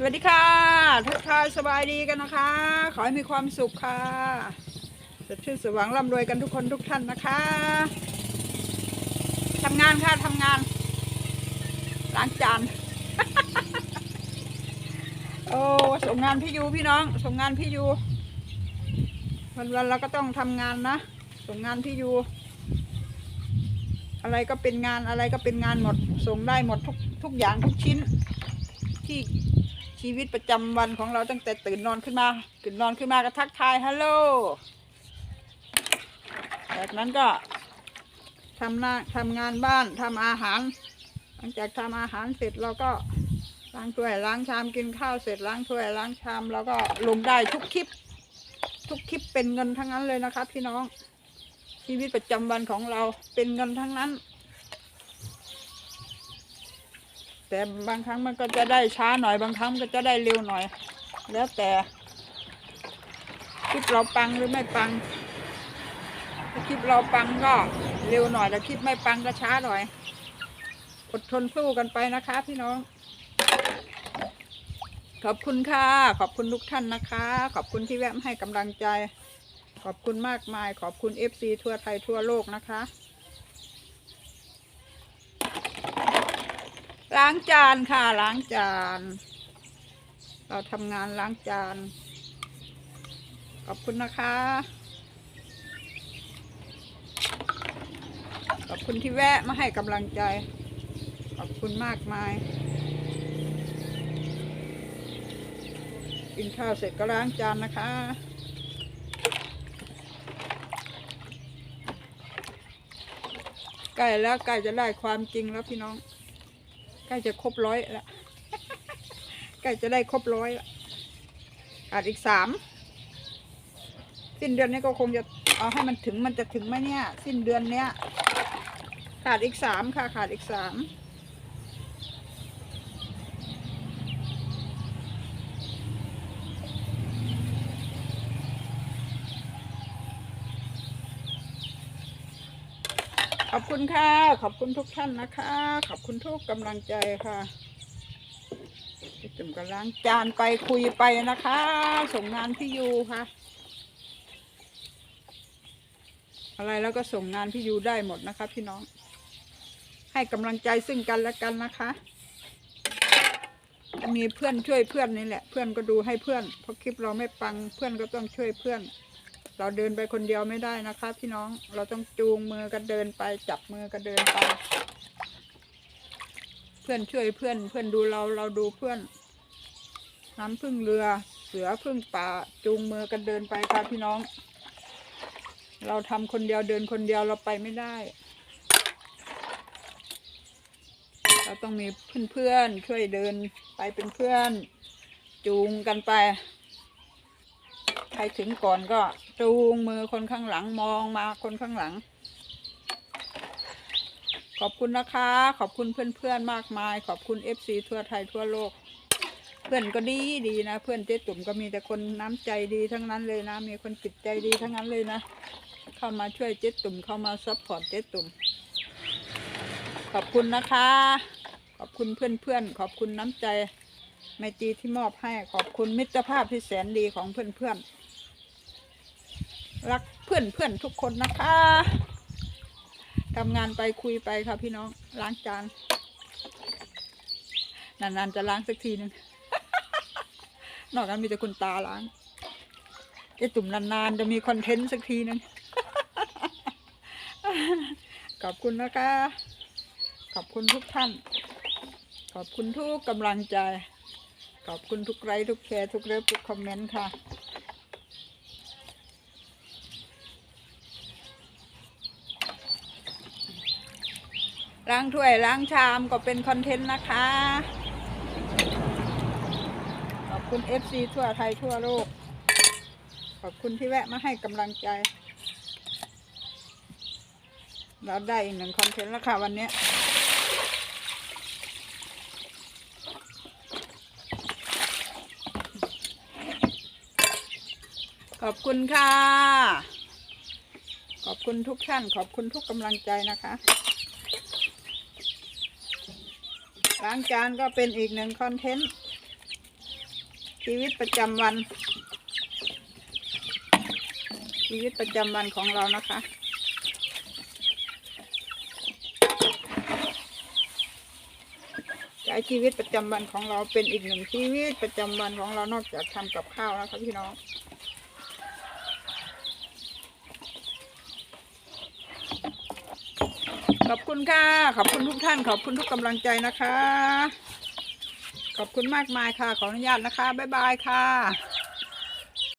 สวัสดีค่ะ ทักทายสบายดีกันนะคะ ขอให้มีความสุขค่ะสดชื่นสว่างร่ำรวยกันทุกคนทุกท่านนะคะทำงานค่ะทำงานล้างจานโอ้ส่งงานพี่ยูพี่น้อง ส่งงานพี่ยูวันวันเราก็ต้องทำงานนะ ส่งงานพี่ยูอะไรก็เป็นงานอะไรก็เป็นงานหมด ส่งได้หมดทุกทุกอย่างทุกชิ้น ที่ ชีวิตประจำวันของเราตั้งแต่ตื่นนอนขึ้นมาตื่นนอนขึ้นมาก็ทักทายฮัลโหลจากนั้นก็ทำหน้าทำงานบ้านทำอาหาร หลังจากทำอาหารเสร็จเราก็ล้างถ้วยล้างชามกินข้าวเสร็จล้างถ้วยล้างชามแล้วก็ลงได้ทุกคลิป ทุกคลิปเป็นเงินทั้งนั้นเลยนะครับพี่น้องชีวิตประจำวันของเราเป็นเงินทั้งนั้น แต่บางครั้งมันก็จะได้ช้าหน่อยบางครั้งก็จะได้เร็วหน่อย แล้วแต่คลิปเราปังหรือไม่ปังถ้าคลิปเราปังก็เร็วหน่อยแต่คลิปไม่ปังก็ช้าหน่อย อดทนสู้กันไปนะคะ พี่น้อง ขอบคุณค่ะ ขอบคุณทุกท่านนะคะ ขอบคุณที่แวะมาให้กำลังใจ ขอบคุณมากมาย ขอบคุณ FC ทั่วไทยทั่วโลกนะคะ ล้างจานค่ะ ล้างจาน เราทำงานล้างจาน ขอบคุณนะคะ ขอบคุณที่แวะมาให้กำลังใจ ขอบคุณมากมาย กินข้าวเสร็จก็ล้างจานนะคะใกล้แล้วใกล้จะได้ความจริงแล้วพี่น้อง ใกล้จะครบร้อยแล้วใกล้จะได้ครบร้อยละขาดอีกสามสิ้นเดือนนี้ก็คงจะเอาให้มันถึงมันจะถึงไหมเนี่ย สิ้นเดือนเนี้ยขาดอีกสามค่ะขาดอีกสาม อบคุณค่ะ ขอบคุณทุกท่านนะคะ ขอบคุณทุกกำลังใจค่ะพี่จุ่มก็ล้างจานไปคุยไปนะคะ ส่งงานพี่ยูค่ะ อะไรแล้วก็ส่งงานพี่ยูได้หมดนะคะ พี่น้อง ให้กำลังใจซึ่งกันและกันนะคะมีเพื่อนช่วยเพื่อนนี่แหละ เพื่อนก็ดูให้เพื่อนเพราะคลิปเราไม่ปังเพื่อนก็ต้องช่วยเพื่อน เราเดินไปคนเดียวไม่ได้นะคะ พี่น้องเราต้องจูงมือกันเดินไป จับมือกันเดินไป เพื่อนช่วยเพื่อน เพื่อนดูเราเราดูเพื่อน น้ำพึ่งเรือ เสือพึ่งป่าจูงมือกันเดินไปค่ะพี่น้อง เราทำคนเดียวเดินคนเดียวเราไปไม่ได้ เราต้องมีเพื่อนๆช่วยเดินไปเป็นเพื่อน จูงกันไป ครถึงก่อนก็จูงมือคนข้างหลังมองมาคนข้างหลัง ขอบคุณนะคะ ขอบคุณเพื่อนๆมากมาย ขอบคุณเอฟซีทั่วไทยทั่วโลก เพื่อนก็ดีดีนะ เพื่อนเจ๊ตุ่มก็มีแต่คนน้ำใจดีทั้งนั้นเลยนะ มีคนจิตใจดีทั้งนั้นเลยนะ เข้ามาช่วยเจ๊ตุ่มเข้ามาซัพพอร์ตเจ๊ตุ่มขอบคุณนะคะ ขอบคุณเพื่อนๆ ขอบคุณน้ำใจไมตรีที่มอบให้ ขอบคุณมิตรภาพที่แสนดีของเพื่อนๆ รักเพื่อนๆทุกคนนะคะทำงานไปคุยไปค่ะพี่น้องล้างจานนานๆจะล้างสักทีหนึ่งนอกนั้นมีแต่คนตาล้างไอ้ตุ่มนานๆจะมีคอนเทนต์สักทีหนึ่งขอบคุณนะคะ ขอบคุณทุกท่าน ขอบคุณทุกกำลังใจ ขอบคุณทุกไลค์ทุกแชร์ทุกเลิฟทุกคอมเมนต์ค่ะ ล้างถ้วยล้างชามก็เป็นคอนเทนต์นะคะ ขอบคุณ FC ทั่วไทยทั่วโลก ขอบคุณที่แวะมาให้กำลังใจ เราได้อีกหนึ่งคอนเทนต์แล้วค่ะวันนี้ขอบคุณค่ะ ขอบคุณทุกท่าน ขอบคุณทุกกำลังใจนะคะ ล้างจานก็เป็นอีกหนึ่งคอนเทนต์ ชีวิตประจำวัน ชีวิตประจำวันของเรานะคะใช้ชีวิตประจำวันของเราเป็นอีกหนึ่งชีวิตประจำวันของเรานอกจากทำกับข้าวนะคะพี่น้อง ขอบคุณค่ะ ขอบคุณทุกท่าน ขอบคุณทุกกำลังใจนะคะ ขอบคุณมากมายค่ะ ขออนุญาตนะคะ บ๊ายบายค่ะ